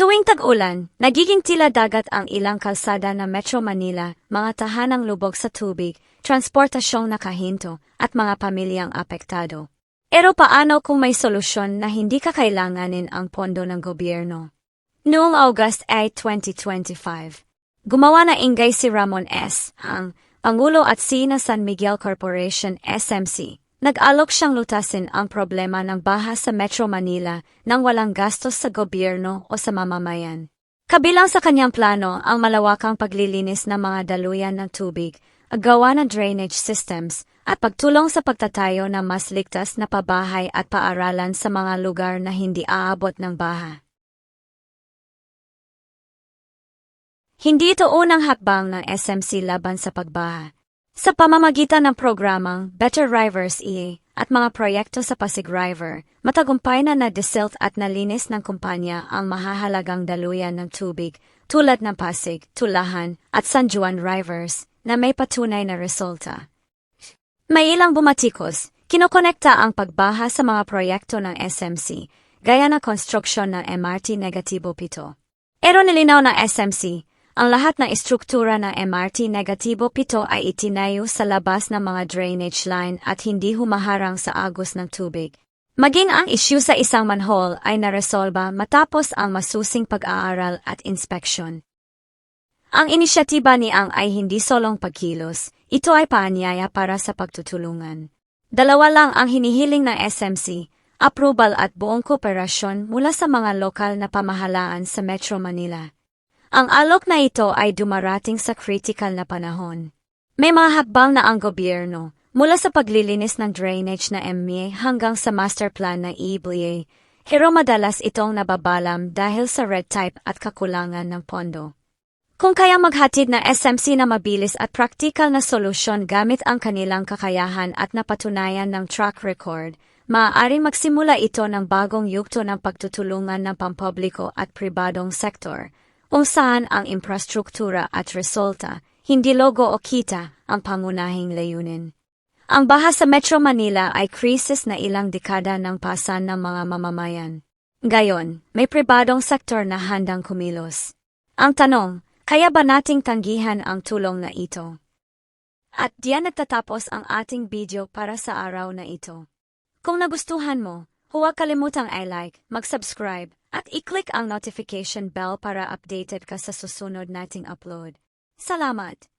Tuwing tag-ulan, nagiging tila dagat ang ilang kalsada ng Metro Manila, mga tahanang lubog sa tubig, transportasyong nakahinto, at mga pamilyang apektado. Pero paano kung may solusyon na hindi kakailanganin ang pondo ng gobyerno? Noong August 8, 2025, gumawa na ingay si Ramon S., ang Pangulo at Sina San Miguel Corporation SMC. Nag-alok siyang lutasin ang problema ng baha sa Metro Manila nang walang gastos sa gobyerno o sa mamamayan. Kabilang sa kanyang plano ang malawakang paglilinis ng mga daluyan ng tubig, gawa ng drainage systems, at pagtulong sa pagtatayo ng mas ligtas na pabahay at paaralan sa mga lugar na hindi aabot ng baha. Hindi ito unang hakbang ng SMC laban sa pagbaha. Sa pamamagitan ng programang Better Rivers EA at mga proyekto sa Pasig River, matagumpay na na-desilt at nalinis ng kumpanya ang mahahalagang daluyan ng tubig tulad ng Pasig, Tulahan at San Juan Rivers na may patunay na resulta. May ilang bumatikos, kinokonekta ang pagbaha sa mga proyekto ng SMC, gaya na konstruksyon ng MRT Negatibo 7. Pero nilinaw ng SMC, ang lahat ng istruktura ng MRT Negatibo 7 ay itinayo sa labas ng mga drainage line at hindi humaharang sa agos ng tubig. Maging ang issue sa isang manhole ay naresolba matapos ang masusing pag-aaral at inspeksyon. Ang inisyatiba ni Ang ay hindi solong pagkilos, ito ay paanyaya para sa pagtutulungan. Dalawa lang ang hinihiling ng SMC, approval at buong kooperasyon mula sa mga lokal na pamahalaan sa Metro Manila. Ang alok na ito ay dumarating sa critical na panahon. May mga hakbang na ang gobyerno, mula sa paglilinis ng drainage na MME hanggang sa master plan na EBLA, pero madalas itong nababalam dahil sa red type at kakulangan ng pondo. Kung kaya maghatid na SMC na mabilis at praktikal na solusyon gamit ang kanilang kakayahan at napatunayan ng track record, maaaring magsimula ito ng bagong yugto ng pagtutulungan ng pampubliko at pribadong sektor, kung saan ang infrastruktura at resulta, hindi logo o kita, ang pangunahing layunin. Ang baha sa Metro Manila ay krisis na ilang dekada ng pasan ng mga mamamayan. Gayon, may pribadong sektor na handang kumilos. Ang tanong, kaya ba nating tanggihan ang tulong na ito? At diyan nagtatapos ang ating video para sa araw na ito. Kung nagustuhan mo, huwag kalimutang i-like, mag-subscribe, at i-click ang notification bell para updated ka sa susunod nating upload. Salamat!